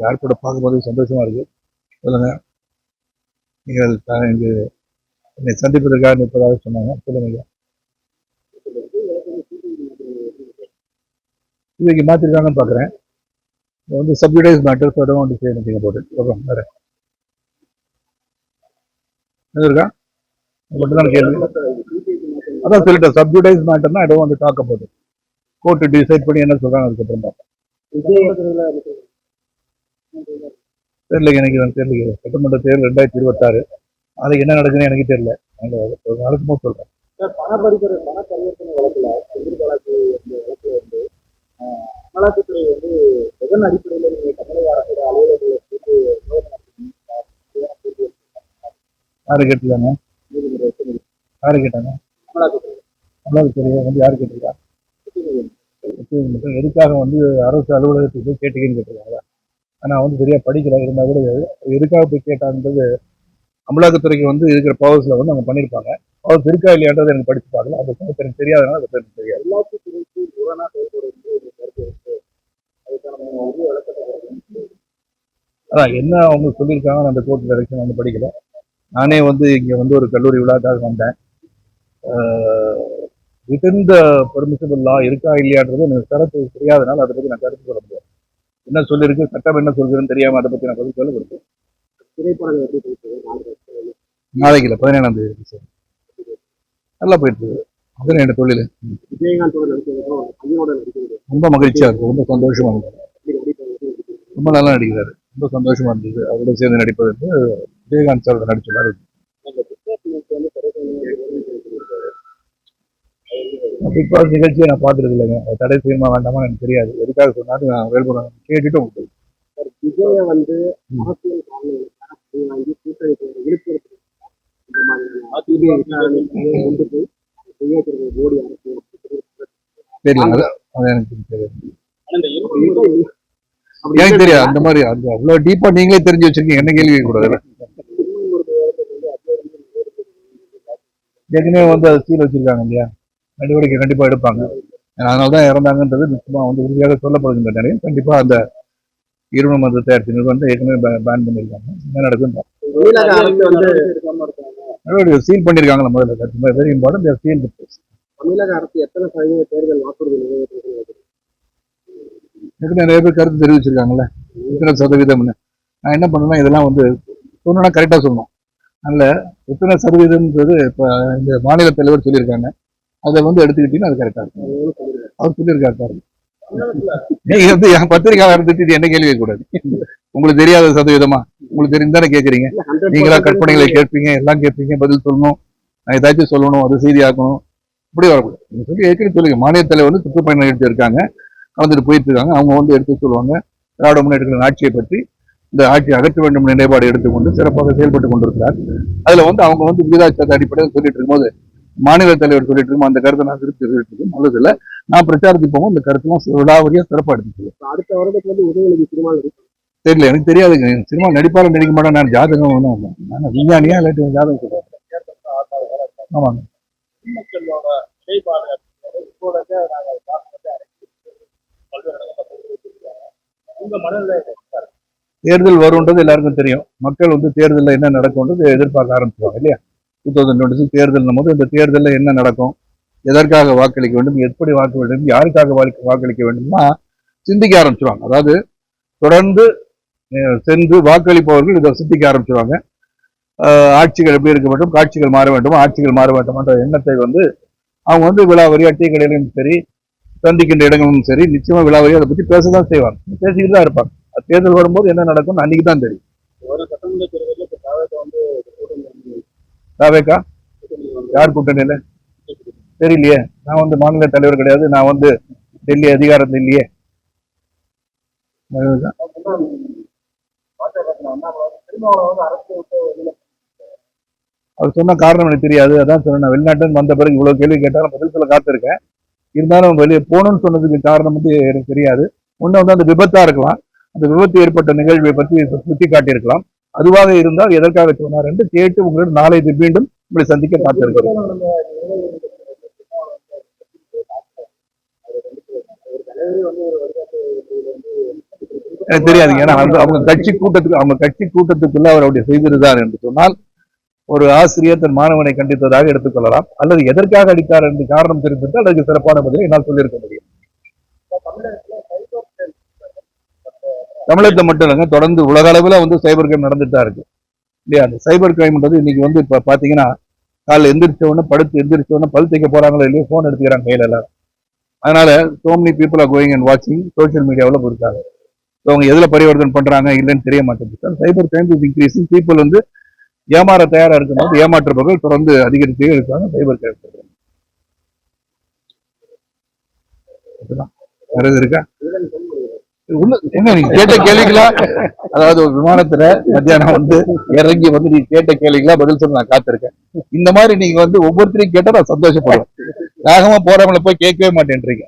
யார் கூட பார்க்கும்போது சந்தோஷமா இருக்கு. சொல்லுங்க. நீங்கள் இங்கு என்னை சந்திப்பதற்காக நிற்பதாக சொன்னாங்க. சொல்லுங்க இன்றைக்கு மாற்றிருக்காங்கன்னு மாத்திருக்காங்கன்னு பார்க்குறேன். வந்து sub judice matter so don't say anything about it அப்புறம் வேற இருக்கா? மட்டும் தான் கேள்வி. அதான் சொல்லிட்டேன் sub judice மேட்டர்னா I don't talk about it court decide பண்ணி என்ன சொல்றாங்க அதுக்கப்புறம் பார்ப்போம் தெரியல எனக்கு வந்து தெரியல. சட்டமன்ற தேர்தல் ரெண்டாயிரத்தி இருபத்தாறு. அது என்ன நடக்குதுன்னு எனக்கு தெரியல. அந்த ஒரு நாளுக்கு போது சொல்றேன். பணப்பரிசுரை பண பரிவர்த்தனை வழக்குல இந்த வழக்குல வந்து அமலாக்கத்துறை வந்து எதன் அடிப்படையில தமிழக அரசோட சோதனை நடத்துறீங்க? யாரு கேட்டிருக்காங்க? கேட்டாங்க? அமலாக்கத்துறை அமலாக்கத்துறை வந்து யாரு கேட்டிருக்கா? மட்டும் எதுக்காக வந்து அரசு அலுவலகத்துக்கு போய் கேட்டீங்கன்னு கேட்டிருக்காங்க. ஆனால் வந்து சரியா படிக்கல. இருந்தால் கூட எதுக்காக போய் கேட்டான்றது அமலாக்கத்துறைக்கு வந்து இருக்கிற பவர்ஸ்ல வந்து அவங்க பண்ணியிருப்பாங்க. பவர்ஸ் இருக்கா இல்லையான்றது எனக்கு படித்து பார்க்கல அது எனக்கு எனக்கு தெரியாதனால அது எனக்கு தெரியாது. கருத்து அதுக்கான அதான் என்ன அவங்க சொல்லியிருக்காங்க அந்த கோர்ட் டைரக்ஷன் வந்து படிக்கல. நானே வந்து இங்கே வந்து ஒரு கல்லூரி விழாக்காக வந்தேன். வித்தின் த பெர்மிசபிள் லா இருக்கா இல்லையான்றது எனக்கு கருத்து தெரியாதனால அதை பத்தி நான் கருத்து சொல்ல முடியாது. என்ன சொல்லியிருக்கு சட்டம் என்ன சொல்றதுன்னு தெரியாம அதை பத்தி நான் பதில் சொல்ல நாலு நாளைக்கு இல்லை பதினேழாம் தேதி சார். நல்லா போயிட்டு இருக்கு. என்னோட தொழில். ரொம்ப மகிழ்ச்சியா இருக்கு ரொம்ப சந்தோஷமா இருக்கு. ரொம்ப நல்லா நடிக்கிறாரு. ரொம்ப சந்தோஷமா இருந்தது. அவரோட சேர்ந்து நடிப்பதற்கு விஜயகாந்த் சார் நடிச்ச மாதிரி இருக்கு அந்த புத்தகத்தினுக்கு வந்து திரைப்படம் பிக் பாஸ் நிகழ்ச்சியை நான் பார்த்துருது இல்லைங்க. அது தடை செய்யணுமா வேண்டாமா எனக்கு தெரியாது. எதுக்காக சொன்னாலும் நான் வேல்புரம் கேட்டுட்டு உங்களுக்கு விஜய வந்து அரசியல் காரணங்களுக்காக வாங்கி கூட்டணி மோடி அரசு தெரியல அது எனக்கு தெரியாது. எனக்கு தெரியாது. அந்த மாதிரி அந்த அவ்வளவு டீப்பா நீங்களே தெரிஞ்சு வச்சிருக்கீங்க. என்ன கேள்வி கூடாது? ஏற்கனவே வந்து அது சீல் வச்சிருக்காங்க இல்லையா? நடவடிக்கை கண்டிப்பா எடுப்பாங்க. அதனால தான் இறந்தாங்கன்றது நிச்சயமா வந்து உறுதியாக சொல்லப்படுகின்ற நிலையில் கண்டிப்பா அந்த இரும மத தயாரிப்பு நிறுவனத்தை ஏற்கனவே பேன் பண்ணியிருக்காங்க. என்ன நடக்கும் வந்து நடவடிக்கை சீல் பண்ணியிருக்காங்களா முதல்ல? வெரி இம்பார்ட்டன்ட் சீல் தமிழக அரசு எத்தனை சதவீத தேர்தல் வாக்குறுதி நிறைவேற்றிருக்கிறது? நிறைய பேர் கருத்து தெரிவிச்சிருக்காங்கல்ல. இத்தனை சதவீதம்னு நான் என்ன பண்ணேன்னா இதெல்லாம் வந்து சொன்னா கரெக்டாக சொல்லணும். அதில் எத்தனை சதவீதம்ன்றது இப்போ இந்த மாநில தலைவர் சொல்லியிருக்காங்க. அதை வந்து எடுத்துக்கிட்டீங்கன்னா அது கரெக்டாக இருக்கும். அவர் சொல்லியிருக்காரு பாருங்க. நீங்க வந்து என் பத்திரிக்கையாளர் திட்டி என்ன கேள்வி கூடாது உங்களுக்கு தெரியாத சதவீதமா? உங்களுக்கு தெரியும் தானே கேட்குறீங்க? நீங்களா கற்பனைகளை கேட்பீங்க எல்லாம் கேட்பீங்க பதில் சொல்லணும் நான் ஏதாச்சும் சொல்லணும் அது செய்தியாக்கணும் இப்படி வரக்கூடாது. நீங்க சொல்லி ஏற்கனவே சொல்லுங்க மாநில தலைவர் வந்து சுற்றுப்பயணம் எடுத்து இருக்காங்க. கலந்துட்டு போயிட்டு இருக்காங்க. அவங்க வந்து எடுத்து சொல்லுவாங்க. திராவிட முன்னேற்ற ஆட்சியை பற்றி இந்த ஆட்சியை அகற்ற வேண்டும் நிலைப்பாடு எடுத்துக்கொண்டு சிறப்பாக செயல்பட்டு கொண்டிருக்கிறார். அதுல வந்து அவங்க வந்து விகிதாச்சார அடிப்படையில் சொல்லிட்டு இருக்கும்போது மாநில தலைவர் சொல்லிட்டு இருக்கும் அந்த கருத்தை நான் திருப்பி சொல்லிட்டு இருக்கேன். நல்லது இல்லை. நான் பிரச்சாரத்துக்கு போகும்போது இந்த கருத்துலாம் விடாவரியா சிறப்பாக எடுத்து அடுத்த வருடத்துக்கு வந்து உதயநிதி திருமால் தெரியல எனக்கு தெரியாதுங்க சினிமா நடிப்பாலும் நடிக்க மாட்டேன். நான் ஜாதகம் ஒன்றும் இல்லை. நான் விஞ்ஞானியா இல்லாட்டி ஜாதகம் சொல்றேன். ஆமாங்க தேர்தல் வரும்ன்றது எல்லாருக்கும் தெரியும். மக்கள் வந்து தேர்தலில் என்ன நடக்கும்ன்றது எதிர்பார்க்க ஆரம்பிச்சுவாங்க இல்லையா? டூ தௌசண்ட் டுவெண்ட்டி தேர்தல் போது இந்த தேர்தலில் என்ன நடக்கும்? எதற்காக வாக்களிக்க வேண்டும்? எப்படி வாக்கு வேண்டும்? யாருக்காக வாக்கு வாக்களிக்க வேண்டும்னா சிந்திக்க ஆரம்பிச்சிருவாங்க. அதாவது தொடர்ந்து சென்று வாக்களிப்பவர்கள் இதை சிந்திக்க ஆரம்பிச்சிருவாங்க. ஆட்சிகள் எப்படி இருக்க வேண்டும்? காட்சிகள் மாற வேண்டும்? ஆட்சிகள் மாற வேண்டும் என்ற எண்ணத்தை வந்து அவங்க வந்து விழாவரியா டீ கடையிலும் சரி சந்திக்கின்ற இடங்களும் சரி நிச்சயமாக விழாவரியா அதை பற்றி பேச தான் செய்வாங்க. பேசிக்கிட்டு தான் இருப்பாங்க தேர்தல் வரும்போது என்ன நடக்கும்னு அன்னைக்கு தான் தெரியும் ஒரு சட்டமன்ற தேர்தலில் இப்போ தாவத்தை வந்து கூட்டணி தாவேக்கா யார் கூட்டணியில? தெரியலையே. நான் வந்து மாநில தலைவர் கிடையாது. நான் வந்து டெல்லி அதிகாரத்தில் இல்லையே. அது அவர் சொன்ன காரணம் எனக்கு தெரியாது. அதான் சொன்னேன். நான் வெளிநாட்டுல வந்த பிறகு இவ்வளவு கேள்வி கேட்டாலும் பதில் சொல்ல காத்திருக்கேன். இருந்தாலும் வெளியே போகணும்னு சொன்னதுக்கு காரணம் வந்து எனக்கு தெரியாது. ஒண்ணு வந்து அந்த விபத்தா இருக்கலாம். அந்த விபத்து ஏற்பட்ட நிகழ்வை பற்றி சுட்டி காட்டியிருக்கலாம். அதுவாக இருந்தால் எதற்காக சொன்னார் என்று கேட்டு உங்களிடம் நாளை மீண்டும் உங்களை சந்திக்க காத்திருக்கிறேன் எனக்கு தெரியாதுங்க ஏன்னா அவங்க கட்சி கூட்டத்துக்கு அவங்க கட்சி கூட்டத்துக்குள்ள அவர் அப்படி செய்திருந்தார் என்று சொன்னால் ஒரு ஆசிரியர் தன் மாணவனை கண்டித்ததாக எடுத்துக்கொள்ளலாம். அல்லது எதற்காக அடித்தார் என்று காரணம் தெரிந்திருந்தால் அதுக்கு சிறப்பான பதிலை என்னால் சொல்லியிருக்க முடியும். தமிழகத்தை மட்டும் இல்லைங்க தொடர்ந்து உலக அளவில் வந்து சைபர் கிரைம் நடந்துட்டு தான் இருக்கு. இல்லையா? அந்த சைபர் கிரைம்ன்றது இன்னைக்கு வந்து இப்போ பார்த்தீங்கன்னா காலைல எந்திரிச்ச உடனே படுத்து எந்திரிச்ச உடனே பல் தைக்க போறாங்களோ இல்லையோ ஃபோன் எடுத்துக்கிறாங்க கையில எல்லாம் அதனால so many people are going and வாட்சிங் சோஷியல் மீடியாவில் இருக்காங்க. ஸோ அவங்க எதுல பரிவர்த்தனை பண்றாங்க இல்லைன்னு தெரிய மாட்டேங்குது. Cyber crime is increasing people வந்து ஏமாற தயாரா இருக்கும்போது ஏமாற்றுபவர்கள் தொடர்ந்து அதிகரித்தே இருக்காங்க சைபர் கிரைம் வேற இருக்கா? என்ன நீ கேட்ட கேள்விகளா? அதாவது ஒரு விமானத்துல மத்தியானம் வந்து இறங்கி வந்து நீ கேட்ட கேள்விகளா பதில் சொல்ல நான் காத்திருக்கேன். இந்த மாதிரி நீங்க வந்து ஒவ்வொருத்தரையும் கேட்டா நான் சந்தோஷப்படுவேன். வேகமா போறவங்கள போய் கேட்கவே மாட்டேன்றீங்க.